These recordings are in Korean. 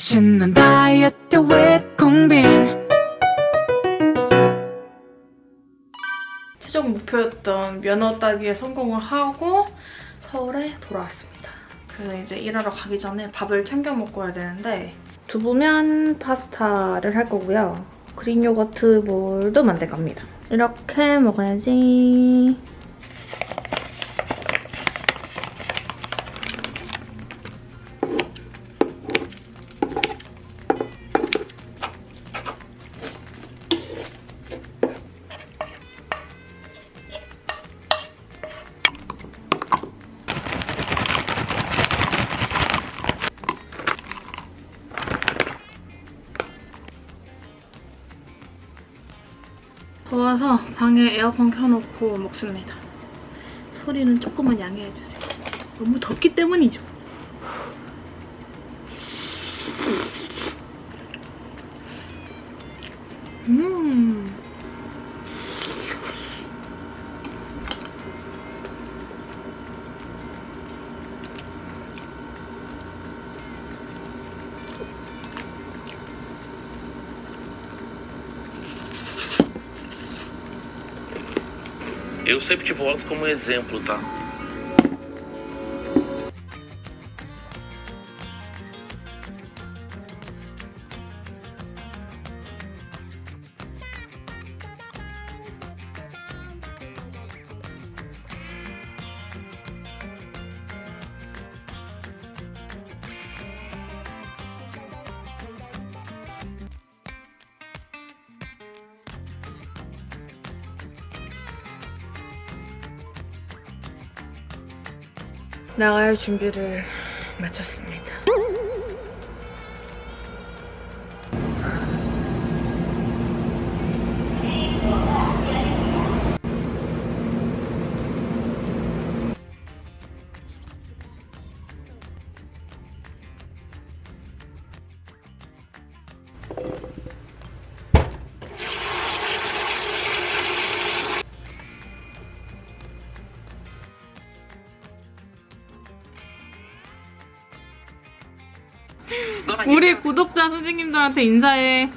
맛있는 다이어트 공빈 최종 목표였던 면허 따기에 성공을 하고 서울에 돌아왔습니다. 그래서 이제 일하러 가기 전에 밥을 챙겨 먹고 야 되는데 두부면 파스타를 할 거고요. 그린 요거트 볼도 만들 겁니다. 이렇게 먹어야지. 방에 에어컨 켜놓고 먹습니다. 소리는 조금만 양해해주세요. 너무 덥기 때문이죠. Eu sempre te volto como exemplo, tá? 나갈 준비를 마쳤습니다. 우리 구독자 선생님들한테 인사해.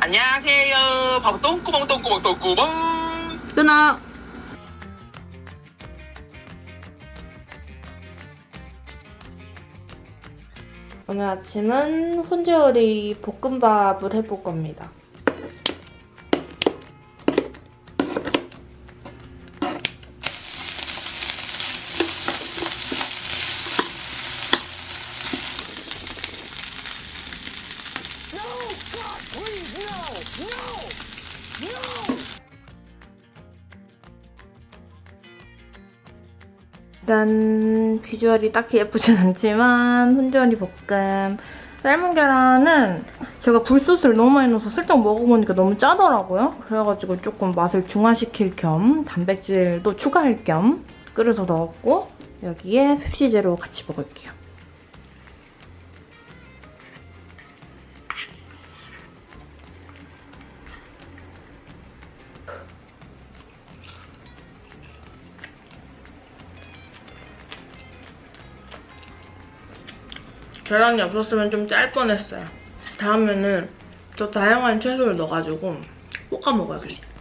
안녕하세요. 바보 똥구멍 똥구멍 똥구멍. 끊어. 오늘 아침은 훈제어리 볶음밥을 해볼 겁니다. 일단 비주얼이 딱히 예쁘진 않지만 훈제어리 볶음 삶은 계란은 제가 굴소스를 너무 많이 넣어서 슬쩍 먹어보니까 너무 짜더라고요. 그래가지고 조금 맛을 중화시킬 겸 단백질도 추가할 겸 끓여서 넣었고 여기에 펩시제로 같이 먹을게요. 계란이 없었으면 좀 짤 뻔했어요. 다음에는 더 다양한 채소를 넣어가지고 볶아 먹어야겠다.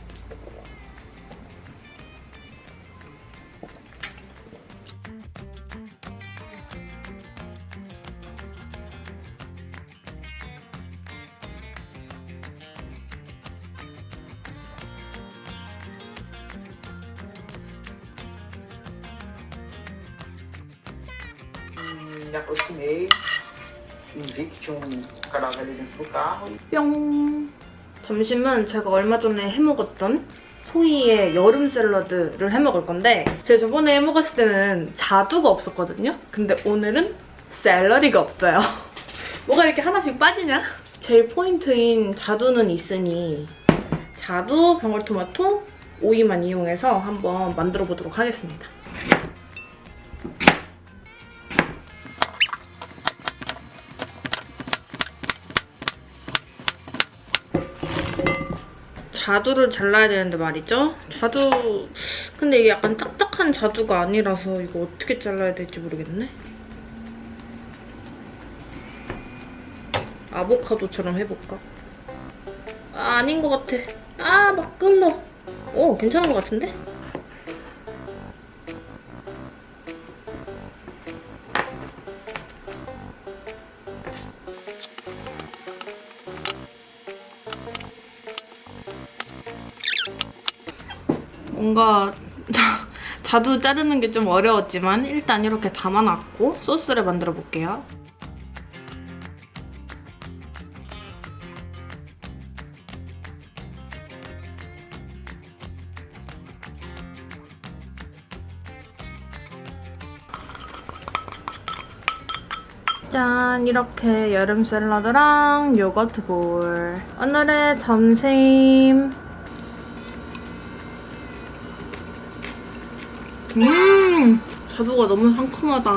me aproximei e vi que tinha um. 뿅. 점심은 제가 얼마 전에 해먹었던 소희의 여름 샐러드를 해먹을 건데 제가 저번에 해먹었을 때는 자두가 없었거든요. 근데 오늘은 샐러리가 없어요. 뭐가 이렇게 하나씩 빠지냐? 제일 포인트인 자두는 있으니 자두, 방울토마토, 오이만 이용해서 한번 만들어 보도록 하겠습니다. 자두를 잘라야 되는데 말이죠. 자두 근데 이게 약간 딱딱한 자두가 아니라서 이거 어떻게 잘라야 될지 모르겠네. 아보카도처럼 해볼까? 아, 아닌 것 같아. 아, 막 끊어. 오, 괜찮은 것 같은데? 뭔가 자두 자르는 게 좀 어려웠지만 일단 이렇게 담아놨고 소스를 만들어 볼게요. 짠 이렇게 여름 샐러드랑 요거트 볼 오늘의 점심 음 자두가 너무 상큼하다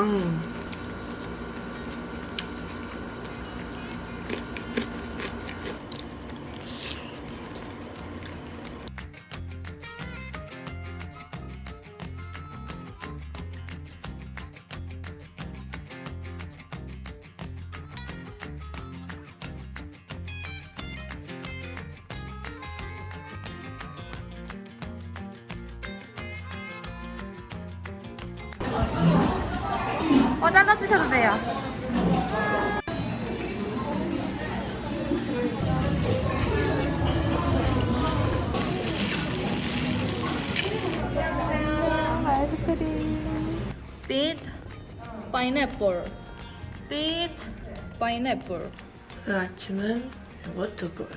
어 잘라 드셔도 돼요. 아이스크림 빛 파인애플 빛 파인애플 그 아침은 요거트볼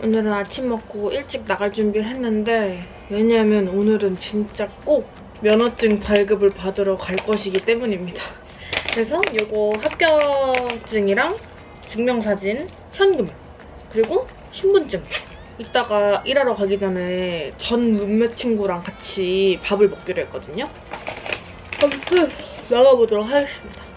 오늘은 아침 먹고 일찍 나갈 준비를 했는데 왜냐하면 오늘은 진짜 꼭 면허증 발급을 받으러 갈 것이기 때문입니다. 그래서 이거 합격증이랑 증명사진, 현금, 그리고 신분증. 이따가 일하러 가기 전에 전 룸메 친구랑 같이 밥을 먹기로 했거든요. 아무튼 나가보도록 하겠습니다.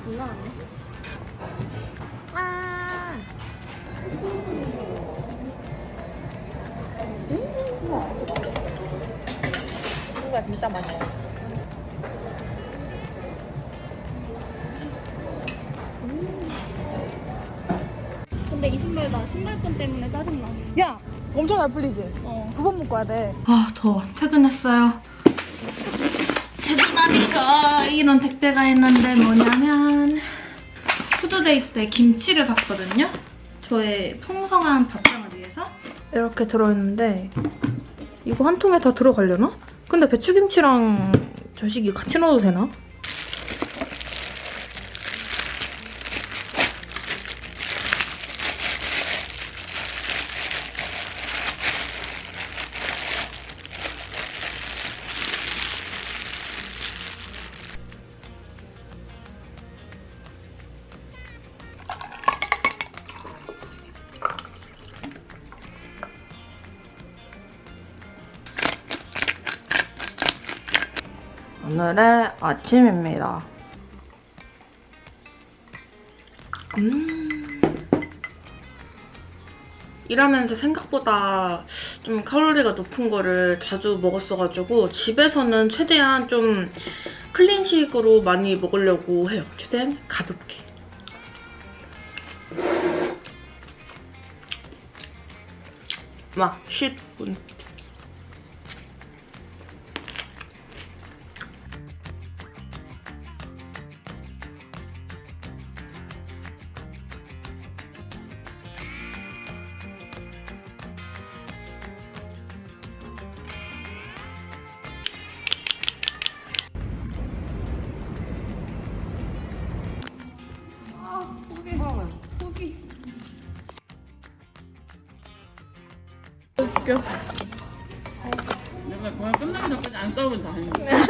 좀 불나왔네. 아. 음. 이거 진짜 맛있어. 근데 이 신발 나 신발끈 때문에 짜증나. 야, 엄청 잘 풀리지? 어. 두 번 묶어야 돼. 아, 더워. 퇴근했어요. 퇴근하니까 이런 택배가 있는데 뭐냐면 푸드데이 때 김치를 샀거든요. 저의 풍성한 밥상을 위해서. 이렇게 들어있는데 이거 한 통에 다 들어가려나? 근데 배추김치랑 저식이 같이 넣어도 되나? 오늘의 아침입니다. 음. 일하면서 생각보다 좀 칼로리가 높은 거를 자주 먹었어가지고 집에서는 최대한 좀 클린식으로 많이 먹으려고 해요. 최대한 가볍게. 막 쉿군. 포기. 포기. 웃겨. 내가 공연 끝나기 전까지 안 싸우면 다행이야.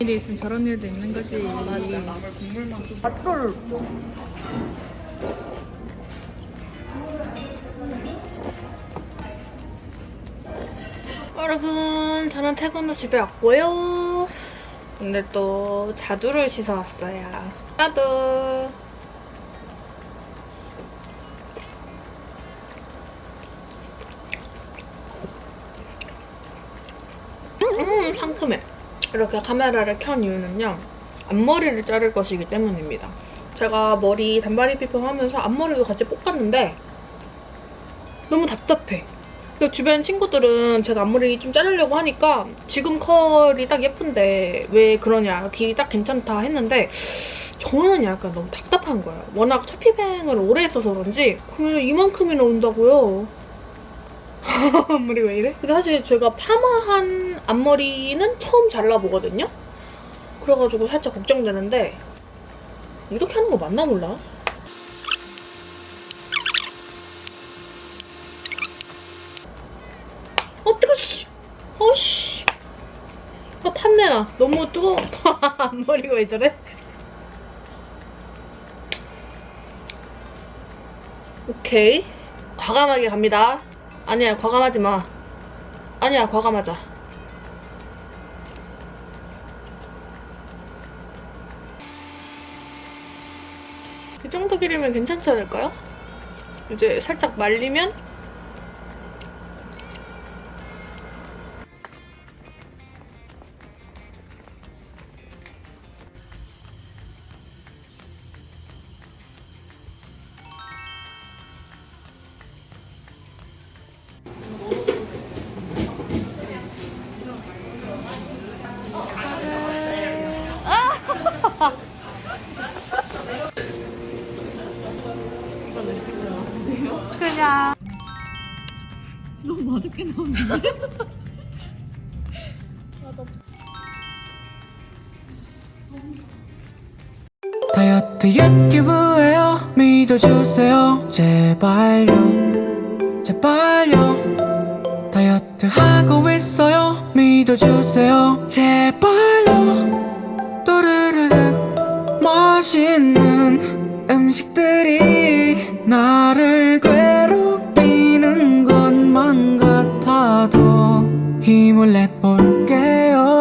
일이 있으면 저런 일도 있는 거지. 맞아. 국물만 좀. 밭돌. 여러분, 저는 퇴근 후 집에 왔고요. 근데 또 자두를 씻어 왔어요. 자두. 음, 상큼해. 이렇게 카메라를 켠 이유는요. 앞머리를 자를 것이기 때문입니다. 제가 머리 단발이 피평하면서 앞머리도 같이 뽑았는데 너무 답답해. 그 주변 친구들은 제가 앞머리 좀 자르려고 하니까 지금 컬이 딱 예쁜데 왜 그러냐 길이 딱 괜찮다 했는데 저는 약간 너무 답답한 거예요. 워낙 첫피뱅을 오래 했어서 그런지 그러면 이만큼이나 온다고요. 앞머리가 왜 이래? 근데 사실 제가 파마한 앞머리는 처음 잘라보거든요. 그래가지고 살짝 걱정되는데 이렇게 하는 거 맞나 몰라? 뜨거 씨. 어씨. 아 탐내나. 너무 뜨거. 앞머리가 왜 저래? 오케이. 과감하게 갑니다. 아니야 과감하지 마. 아니야 과감하자. 이 정도 길이면 괜찮지 않을까요? 이제 살짝 말리면 너무 맛있게 나오는데? 다이어트 유튜브에요. 믿어주세요. 제발요. 제발요. 다이어트 하고 있어요. 믿어주세요. 제발 맛있는 음식들이 나를